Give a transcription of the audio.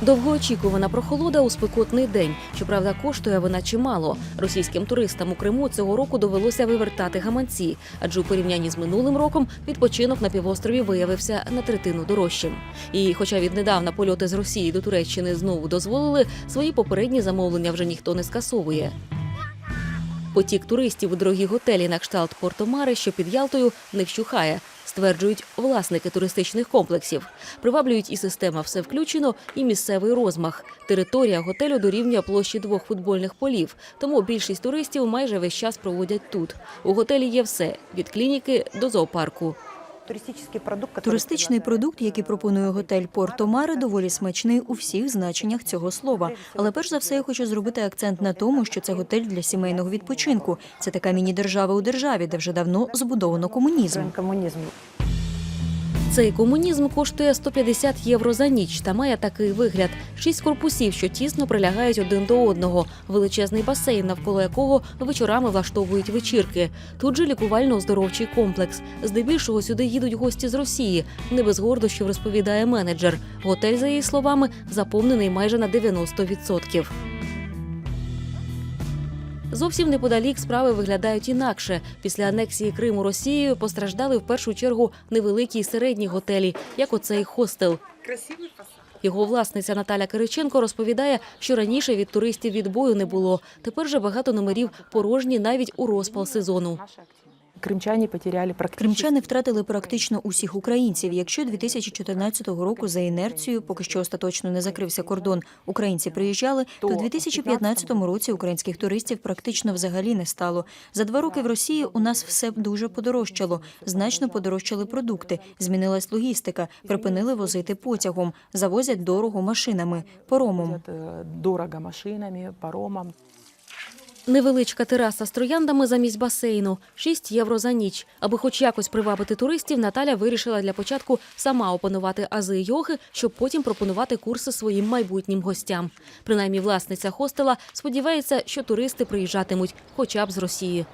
Довгоочікувана прохолода у спекотний день. Щоправда, коштує вона чимало. Російським туристам у Криму цього року довелося вивертати гаманці, адже у порівнянні з минулим роком відпочинок на півострові виявився на третину дорожчим. І, хоча віднедавна польоти з Росії до Туреччини знову дозволили, свої попередні замовлення вже ніхто не скасовує. Потік туристів у дорогі готелі на кшталт Портомари, що під Ялтою, не вщухає, стверджують власники туристичних комплексів. Приваблюють і система все включено, і місцевий розмах. Територія готелю дорівнює площі двох футбольних полів, тому більшість туристів майже весь час проводять тут. У готелі є все від клініки до зоопарку. Туристичний продукт, Туристичний продукт, який пропонує готель Порто Маре, доволі смачний у всіх значеннях цього слова. Але перш за все я хочу зробити акцент на тому, що це готель для сімейного відпочинку. Це така міні-держава у державі, де вже давно збудовано комунізм. Коммунизм. Цей комунізм коштує 150 євро за ніч та має такий вигляд: шість корпусів, що тісно прилягають один до одного, величезний басейн, навколо якого вечорами влаштовують вечірки. Тут же лікувально-оздоровчий комплекс. Здебільшого сюди їдуть гості з Росії. Не без гордощів розповідає менеджер. Готель, за її словами, заповнений майже на 90%. Зовсім неподалік справи виглядають інакше. Після анексії Криму Росією постраждали в першу чергу невеликі і середні готелі, як оцей хостел. Його власниця Наталя Кириченко розповідає, що раніше від туристів відбою не було. Тепер же багато номерів порожні навіть у розпал сезону. Кримчане потеряли практически... Кримчани втратили практично усіх українців. Якщо 2014 року за інерцією, поки що остаточно не закрився кордон, українці приїжджали, то у 2015 році українських туристів практично взагалі не стало. За два роки в Росії у нас все дуже подорожчало. Значно подорожчали продукти, змінилась логістика, припинили возити потягом, завозять дорого машинами. Возят, э, дорого машинами, паромом. Невеличка тераса з трояндами замість басейну 6 євро за ніч. Аби хоч якось привабити туристів, Наталя вирішила для початку сама опанувати ази йоги, щоб потім пропонувати курси своїм майбутнім гостям. Принаймні, власниця хостела сподівається, що туристи приїжджатимуть хоча б з Росії.